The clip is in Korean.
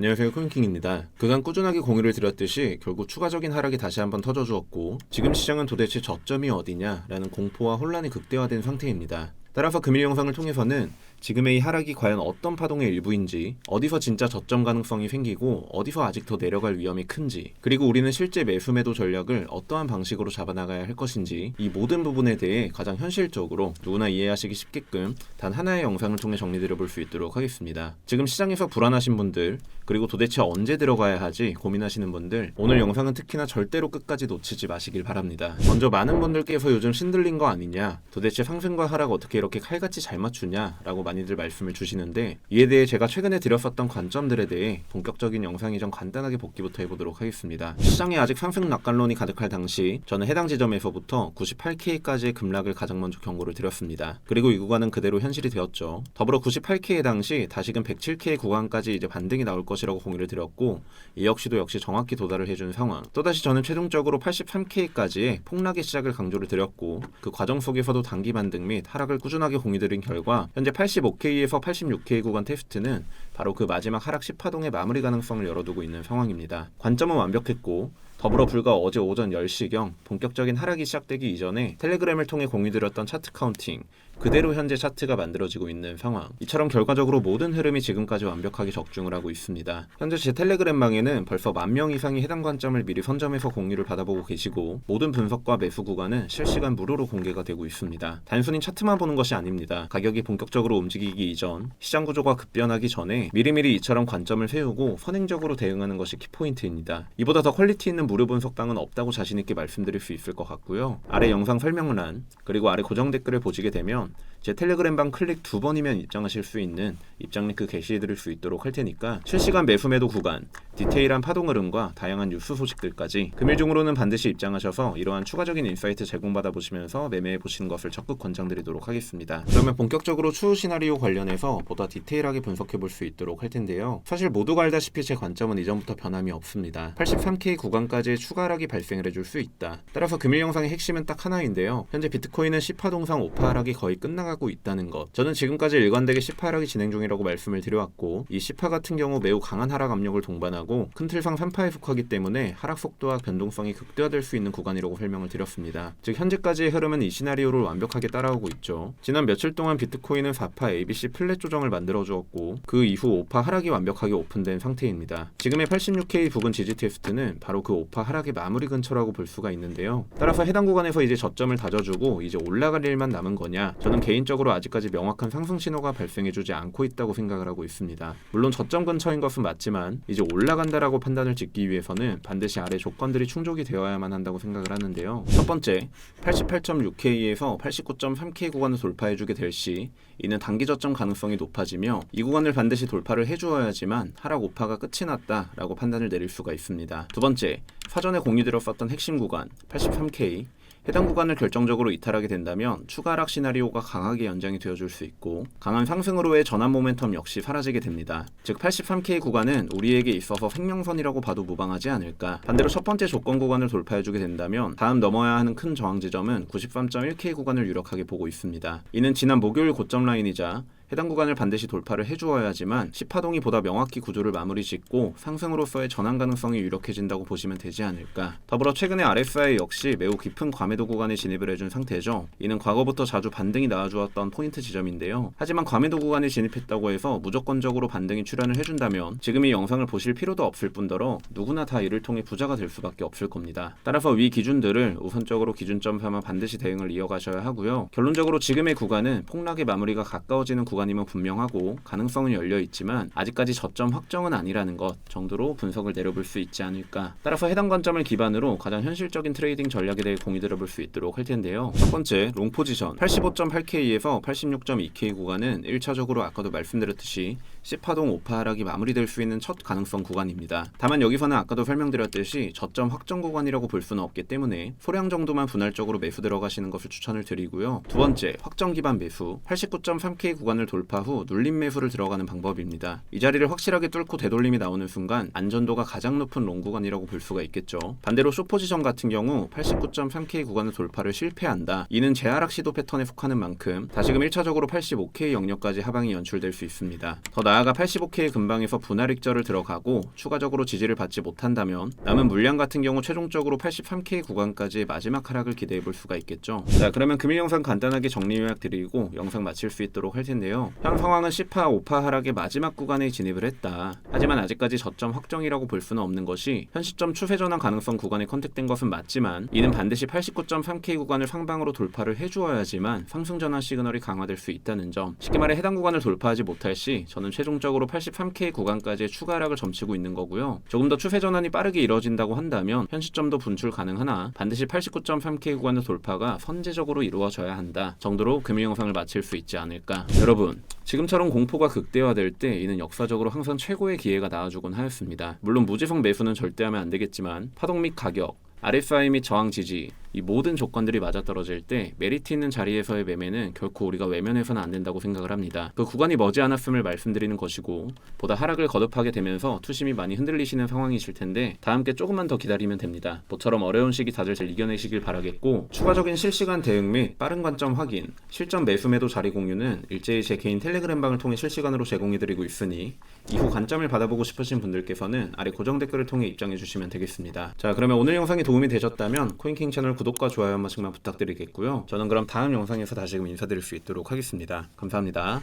안녕하세요 코인킹입니다. 그간 꾸준하게 공유를 드렸듯이 결국 추가적인 하락이 다시 한번 터져주었고 지금 시장은 도대체 저점이 어디냐라는 공포와 혼란이 극대화된 상태입니다. 따라서 금일 영상을 통해서는 지금의 이 하락이 과연 어떤 파동의 일부인지, 어디서 진짜 저점 가능성이 생기고 어디서 아직 더 내려갈 위험이 큰지, 그리고 우리는 실제 매수 매도 전략을 어떠한 방식으로 잡아나가야 할 것인지 이 모든 부분에 대해 가장 현실적으로 누구나 이해하시기 쉽게끔 단 하나의 영상을 통해 정리드려 볼 수 있도록 하겠습니다. 지금 시장에서 불안하신 분들, 그리고 도대체 언제 들어가야 하지 고민하시는 분들, 오늘 영상은 특히나 절대로 끝까지 놓치지 마시길 바랍니다. 먼저 많은 분들께서 요즘 신들린 거 아니냐, 도대체 상승과 하락 어떻게 이렇게 칼같이 잘 맞추냐라고 많이들 말씀을 주시는데 이에 대해 제가 최근에 드렸었던 관점들에 대해 본격적인 영상이 좀 간단하게 복기부터 해보도록 하겠습니다. 시장에 아직 상승 낙관론이 가득할 당시 저는 해당 지점에서부터 98K까지의 급락을 가장 먼저 경고를 드렸습니다. 그리고 이 구간은 그대로 현실이 되었죠. 더불어 98K 당시 다시금 107K 구간까지 이제 반등이 나올 것이라고 공유를 드렸고 이 역시도 역시 정확히 도달을 해준 상황. 또다시 저는 최종적으로 83K까지의 폭락의 시작을 강조를 드렸고 그 과정 속에서도 단기 반등 및 하락을 꾸준하게 공유드린 결과 현재 85K에서 86K 구간 테스트는 바로 그 마지막 하락 10파동의 마무리 가능성을 열어두고 있는 상황입니다. 관점은 완벽했고 더불어 불과 어제 오전 10시경 본격적인 하락이 시작되기 이전에 텔레그램을 통해 공유드렸던 차트 카운팅 그대로 현재 차트가 만들어지고 있는 상황. 이처럼 결과적으로 모든 흐름이 지금까지 완벽하게 적중을 하고 있습니다. 현재 제 텔레그램방에는 벌써 만 명 이상이 해당 관점을 미리 선점해서 공유를 받아보고 계시고 모든 분석과 매수 구간은 실시간 무료로 공개가 되고 있습니다. 단순히 차트만 보는 것이 아닙니다. 가격이 본격적으로 움직이기 이전, 시장 구조가 급변하기 전에 미리미리 이처럼 관점을 세우고 선행적으로 대응하는 것이 키포인트입니다. 이보다 더 퀄리티 있는 무료 분석방은 없다고 자신 있게 말씀드릴 수 있을 것 같고요. 아래 영상 설명란 그리고 아래 고정 댓글을 보시게 되면 제 텔레그램방 클릭 두 번이면 입장하실 수 있는 입장 링크 게시해드릴 수 있도록 할 테니까 실시간 매수 매도 구간, 디테일한 파동 흐름과 다양한 뉴스 소식들까지 금일 중으로는 반드시 입장하셔서 이러한 추가적인 인사이트 제공받아 보시면서 매매해 보시는 것을 적극 권장드리도록 하겠습니다. 그러면 본격적으로 추후 시나리오 관련해서 보다 디테일하게 분석해 볼 수 있도록 할 텐데요. 사실 모두가 알다시피 제 관점은 이전부터 변함이 없습니다. 83K 구간까지의 추가 하락이 발생을 해줄 수 있다. 따라서 금일 영상의 핵심은 딱 하나인데요. 현재 비트코인은 10파 동상 5파 하락이 거의 끝나가 고 있다는 것. 저는 지금까지 일관되게 10파 하락이 진행 중이라고 말씀을 드려왔고 이 10파 같은 경우 매우 강한 하락 압력을 동반하고 큰 틀상 3파에 속하기 때문에 하락 속도와 변동성이 극대화될 수 있는 구간이라고 설명을 드렸습니다. 즉 현재까지의 흐름은 이 시나리오를 완벽하게 따라오고 있죠. 지난 며칠 동안 비트코인은 4파 ABC 플랫 조정을 만들어 주었고 그 이후 5파 하락이 완벽하게 오픈된 상태입니다. 지금의 86K 부근 지지 테스트는 바로 그 5파 하락의 마무리 근처라고 볼 수가 있는데요. 따라서 해당 구간에서 이제 저점을 다져주고 이제 올라갈 일만 남은 거냐? 저는 개인적으로 아직까지 명확한 상승 신호가 발생해주지 않고 있다고 생각을 하고 있습니다. 물론 저점 근처인 것은 맞지만 이제 올라간다라고 판단을 짓기 위해서는 반드시 아래 조건들이 충족이 되어야만 한다고 생각을 하는데요. 첫 번째, 88.6K에서 89.3K 구간을 돌파해주게 될 시 이는 단기 저점 가능성이 높아지며 이 구간을 반드시 돌파를 해주어야지만 하락 오파가 끝이 났다라고 판단을 내릴 수가 있습니다. 두 번째, 사전에 공유드렸었던 핵심 구간 83K 해당 구간을 결정적으로 이탈하게 된다면 추가 하락 시나리오가 강하게 연장이 되어줄 수 있고 강한 상승으로의 전환 모멘텀 역시 사라지게 됩니다. 즉 83K 구간은 우리에게 있어서 생명선이라고 봐도 무방하지 않을까. 반대로 첫 번째 조건 구간을 돌파해주게 된다면 다음 넘어야 하는 큰 저항 지점은 93.1K 구간을 유력하게 보고 있습니다. 이는 지난 목요일 고점 라인이자 해당 구간을 반드시 돌파를 해주어야지만 10파동이 보다 명확히 구조를 마무리 짓고 상승으로서의 전환 가능성이 유력해진다고 보시면 되지 않을까. 더불어 최근에 RSI 역시 매우 깊은 과매도 구간에 진입을 해준 상태죠. 이는 과거부터 자주 반등이 나와주었던 포인트 지점인데요. 하지만 과매도 구간에 진입했다고 해서 무조건적으로 반등이 출현을 해준다면 지금 이 영상을 보실 필요도 없을 뿐더러 누구나 다 이를 통해 부자가 될 수밖에 없을 겁니다. 따라서 위 기준들을 우선적으로 기준점 삼아 반드시 대응을 이어가셔야 하고요. 결론적으로 지금의 구간은 폭락의 마무리가 가까워지는 구간 구간임은 분명하고 가능성은 열려 있지만 아직까지 저점 확정은 아니라는 것 정도로 분석을 내려볼 수 있지 않을까. 따라서 해당 관점을 기반으로 가장 현실적인 트레이딩 전략에 대해 공유 들어볼 수 있도록 할 텐데요. 첫 번째 롱 포지션 85.8K에서 86.2K 구간은 1차적으로 아까도 말씀드렸듯이 10파동 5파 하락이 마무리될 수 있는 첫 가능성 구간입니다. 다만 여기서는 아까도 설명드렸듯이 저점 확정 구간이라고 볼 수는 없기 때문에 소량 정도만 분할적으로 매수 들어가시는 것을 추천을 드리고요. 두 번째 확정 기반 매수 89.3K 구간을 돌파 후 눌림 매수를 들어가는 방법입니다. 이 자리를 확실하게 뚫고 되돌림이 나오는 순간 안전도가 가장 높은 롱 구간이라고 볼 수가 있겠죠. 반대로 쇼 포지션 같은 경우 89.3K 구간을 돌파를 실패한다. 이는 재하락 시도 패턴에 속하는 만큼 다시금 1차적으로 85K 영역까지 하방이 연출될 수 있습니다. 더 나아가 85K 근방에서 분할 익절을 들어가고 추가적으로 지지를 받지 못한다면 남은 물량 같은 경우 최종적으로 83K 구간까지 마지막 하락을 기대해 볼 수가 있겠죠. 자, 그러면 금일 영상 간단하게 정리 요약 드리고 영상 마칠 수 있도록 할 텐데요. 현 상황은 10파, 5파 하락의 마지막 구간에 진입을 했다. 하지만 아직까지 저점 확정이라고 볼 수는 없는 것이 현 시점 추세 전환 가능성 구간에 컨택된 것은 맞지만 이는 반드시 89.3K 구간을 상방으로 돌파를 해주어야지만 상승 전환 시그널이 강화될 수 있다는 점. 쉽게 말해 해당 구간을 돌파하지 못할 시 저는 최종적으로 83K 구간까지의 추가 하락을 점치고 있는 거고요. 조금 더 추세 전환이 빠르게 이루어진다고 한다면 현 시점도 분출 가능하나 반드시 89.3K 구간의 돌파가 선제적으로 이루어져야 한다 정도로 금일 영상을 마칠 수 있지 않을까. 여러분 지금처럼 공포가 극대화될 때 이는 역사적으로 항상 최고의 기회가 나와주곤 하였습니다. 물론 무지성 매수는 절대 하면 안 되겠지만 파동 및 가격 RSI 및 저항 지지 이 모든 조건들이 맞아떨어질 때 메리트 있는 자리에서의 매매는 결코 우리가 외면해서는 안 된다고 생각을 합니다. 그 구간이 머지않았음을 말씀드리는 것이고 보다 하락을 거듭하게 되면서 투심이 많이 흔들리시는 상황이실 텐데 다 함께 조금만 더 기다리면 됩니다. 모처럼 어려운 시기 다들 잘 이겨내시길 바라겠고 추가적인 실시간 대응 및 빠른 관점 확인, 실전 매수 매도 자리 공유는 일제히 제 개인 텔레그램 방을 통해 실시간으로 제공해드리고 있으니 이후 관점을 받아보고 싶으신 분들께서는 아래 고정 댓글을 통해 입장해 주시면 되겠습니다. 자 그러면 오늘 영상이 도움이 되셨다면 코인킹 채널 구독과 좋아요 한 번씩만 부탁드리겠고요. 저는 그럼 다음 영상에서 다시금 인사드릴 수 있도록 하겠습니다. 감사합니다.